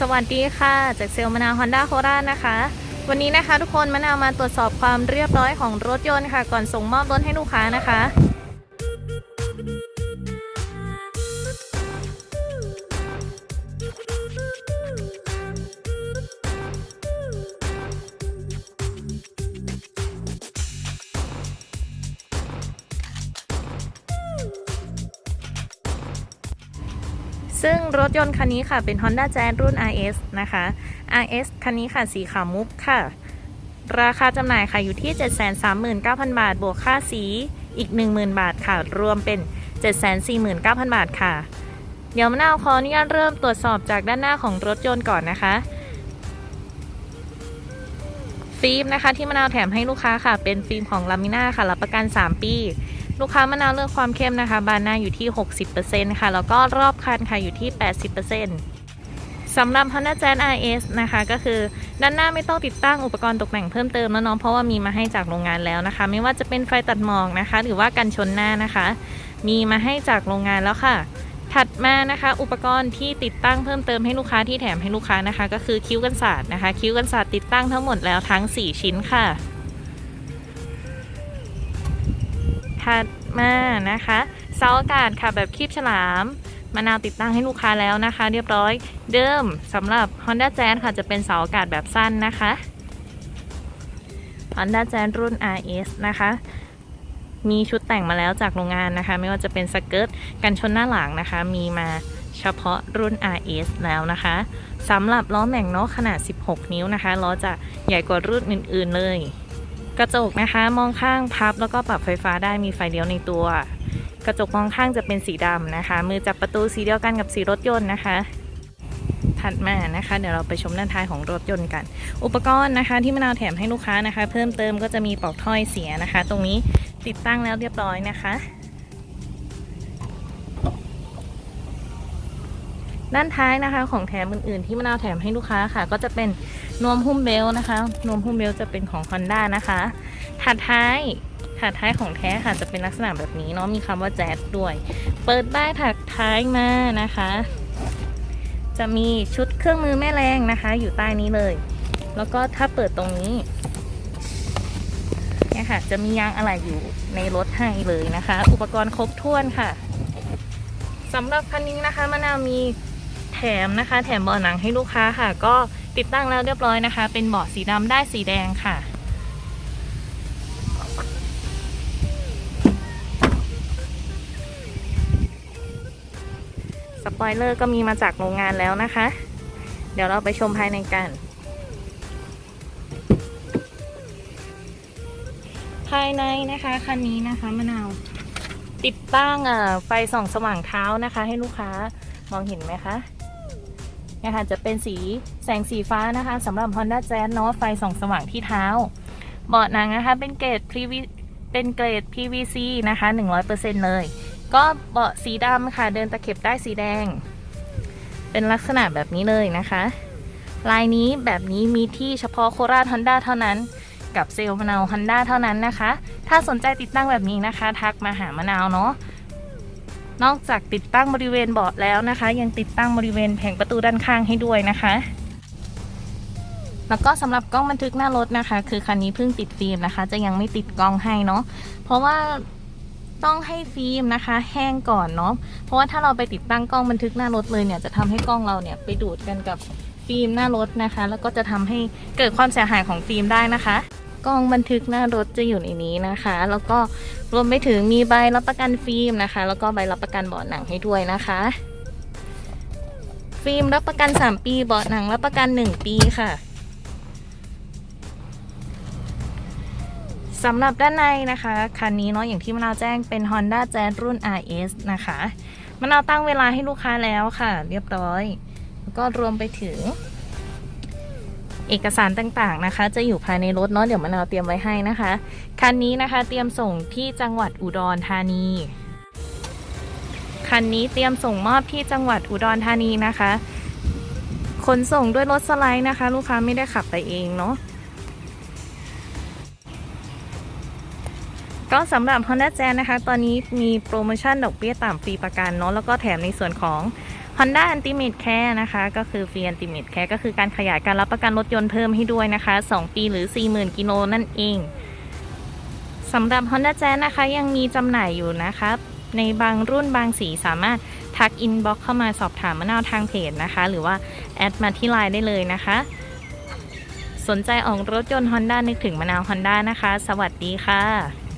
สวัสดีค่ะจากเซลล์มะนาวฮอนด้าโคราชนะคะ วันนี้นะคะทุกคนมะนาวมาตรวจสอบความเรียบร้อยของรถยนต์ค่ะ ก่อนส่งมอบรถให้ลูกค้านะคะ ซึ่งรถยนต์คันนี้ค่ะเป็น Honda Jazz รุ่น RS นะคะ RS คันนี้ค่ะสีขาวมุกค่ะ ราคาจำหน่ายค่ะอยู่ที่ 739,000 บาท บวกค่าสีอีก 10,000 บาทค่ะ รวมเป็น 749,000 บาทค่ะ เดี๋ยวมะนาวขออนุญาตเริ่มตรวจสอบจากด้านหน้าของรถยนต์ก่อนนะคะฟิล์มนะคะที่มะนาวแถมให้ลูกค้าค่ะ เป็นฟิล์มของลามิน่าค่ะรับประกัน 3 ปี ลูกค้ามะนาวเลือกความเข้มนะคะ บานหน้าอยู่ที่ 60%ค่ะ แล้วก็รอบคันค่ะอยู่ที่ 80%สำหรับ Honda Jazz RS นะคะ ก็คือด้านหน้าไม่ต้องติดตั้งอุปกรณ์ตกแต่งเพิ่มเติมแล้วเน้องเพราะว่ามีมาให้จากโรงงานแล้วนะคะ ไม่ว่าจะเป็นไฟตัดหมอกนะคะ หรือว่ากันชนหน้านะคะ มีมาให้จากโรงงานแล้วค่ะ ถัดมานะคะ อุปกรณ์ที่ติดตั้งเพิ่มเติมให้ลูกค้าที่แถมให้ลูกค้านะคะ ก็คือคิ้วกันศาสตร์นะคะ คิ้วกันศาสตร์ติดตั้งทั้งหมดแล้วทั้ง 4 ชิ้นค่ะ ถัดมานะคะเสาอากาศค่ะแบบคีบฉลามมะนาวติดตั้งให้ลูกค้าแล้วนะคะ เรียบร้อยเดิมสำหรับ Honda Jazz ค่ะจะเป็นเสาอากาศแบบสั้นนะคะ Honda Jazz รุ่น RS นะคะ มีชุดแต่งมาแล้วจากโรงงานนะคะ ไม่ว่าจะเป็นสเกิร์ตกันชนหน้าหลังนะคะ มีมาเฉพาะรุ่น RS แล้วนะคะสำหรับล้อแม็กโนขนาด 16 นิ้วนะคะล้อจะใหญ่กว่ารุ่นอื่น ๆ เลย กระจกนะคะมองข้างพับแล้วก็ปรับไฟฟ้าได้มีไฟเลี้ยวในตัว กระจกมองข้างจะเป็นสีดำนะคะ มือจับประตูสีเดียวกันกับสีรถยนต์นะคะ ถัดมานะคะ เดี๋ยวเราไปชมด้านท้ายของรถยนต์กัน อุปกรณ์นะคะที่มะนาวแถมให้ลูกค้านะคะ เพิ่มเติมก็จะมีปลอกถ้อยเสียนะคะ ตรงนี้ติดตั้งแล้วเรียบร้อยนะคะ ด้านท้ายนะคะ ของแถมอื่นๆที่มะนาวแถมให้ลูกค้าค่ะ ก็จะเป็นนวมหุ้มเบลนะคะ นวมหุ้มเบลจะเป็นของ Honda นะคะถัดท้ายถัดท้ายของแท้ค่ะจะเป็นลักษณะแบบนี้เนาะมีคำว่าแจ๊ดด้วย เปิดได้ถัดท้ายมานะคะ จะมีชุดเครื่องมือแม่แรงนะคะ อยู่ใต้นี้เลย แล้วก็ถ้าเปิดตรงนี้เนี่ยค่ะ จะมียางอะไหล่อยู่ในรถให้เลยนะคะ อุปกรณ์ครบถ้วนค่ะสำหรับคันนี้นะคะมะนาวมี มนะคะ แถมเบาะหนังให้ลูกค้าค่ะ ก็ติดตั้งแล้วเรียบร้อยนะคะ เป็นเบาะสีดำได้สีแดงค่ะสปอยเลอร์ก็มีมาจากโรงงานแล้วนะคะ เดี๋ยวเราไปชมภายในกัน ภายในนะคะคันนี้นะคะมะนาว ติดตั้งอ่อไฟส่องสว่างเท้านะคะ ให้ลูกค้ามองเห็นไหมคะ เนี่ยค่ะจะเป็นสีแสงสีฟ้านะคะสำหรับ Honda Jazz เนาะไฟส่องสว่างที่เท้า เบาะหนังนะคะเป็นเกรด PV เป็นเกรด PVC นะคะ 100%เลย ก็เบาะสีดำค่ะเดินตะเข็บได้สีแดง เป็นลักษณะแบบนี้เลยนะคะ ลายนี้แบบนี้มีที่เฉพาะโคราชฮอนด้าเท่านั้น กับเซลล์มะนาวฮอนด้าเท่านั้นนะคะ ถ้าสนใจติดตั้งแบบนี้นะคะ ทักมาหามะนาวเนาะ นอกจากติดตั้งบริเวณเบาะแล้วนะคะ ยังติดตั้งบริเวณแผงประตูด้านข้างให้ด้วยนะคะ แล้วก็สำหรับกล้องบันทึกหน้ารถนะคะ คือคันนี้เพิ่งติดฟิล์มนะคะ จะยังไม่ติดกล้องให้เนาะเพราะว่าต้องให้ฟิล์มนะคะ แห้งก่อนเนาะเพราะว่าถ้าเราไปติดตั้งกล้องบันทึกหน้ารถเลยเนี่ยจะทำให้กล้องเราเนี่ยไปดูดกันกับฟิล์มหน้ารถนะคะ แล้วก็จะทำให้เกิดความเสียหายของฟิล์มได้นะคะ กล้องบันทึกหน้ารถจะอยู่ในนี้นะคะ แล้วก็รวมไปถึงมีใบรับประกันฟิล์มนะคะ แล้วก็ใบรับประกันเบาะหนังให้ด้วยนะคะ ฟิล์มรับประกัน 3 ปีเบาะหนังรับประกัน 1 ปีค่ะสำหรับด้านในนะคะคันนี้เนาะอย่างที่มะนาวแจ้งเป็น Honda Jazz รุ่น RS นะคะมะนาวตั้งเวลาให้ลูกค้าแล้วค่ะ เรียบร้อย แล้วก็รวมไปถึง เอกสารต่างๆนะคะ จะอยู่ภายในรถเนาะเดี๋ยวมะนาวเตรียมไว้ให้นะคะ คันนี้นะคะ เตรียมส่งที่จังหวัดอุดรธานี คันนี้เตรียมส่งมอบที่จังหวัดอุดรธานีนะคะขนส่งด้วยรถสไลด์นะคะ ลูกค้าไม่ได้ขับไปเองเนาะก็สำหรับ Honda Jazz นะคะ ตอนนี้มีโปรโมชั่นดอกเบี้ยต่ำฟรีประกันเนาะแล้วก็แถมในส่วนของ Honda Ultimate Care นะคะ ก็คือฟรี Ultimate Care ก็คือการขยายการรับประกันรถยนต์เพิ่มให้ด้วยนะคะ 2 ปีหรือ 40,000 กิโลนั่นเองสำหรับ Honda Jazz นะคะยังมีจำหน่ายอยู่นะคะในบางรุ่นบางสีสามารถทักอินบ็อกเข้ามาสอบถามมะนาวทางเพจนะคะ หรือว่าแอดมาที่ไลน์ได้เลยนะคะ สนใจออกรถยนต์ Honda นึกถึงมะนาว Honda นะคะ สวัสดีค่ะ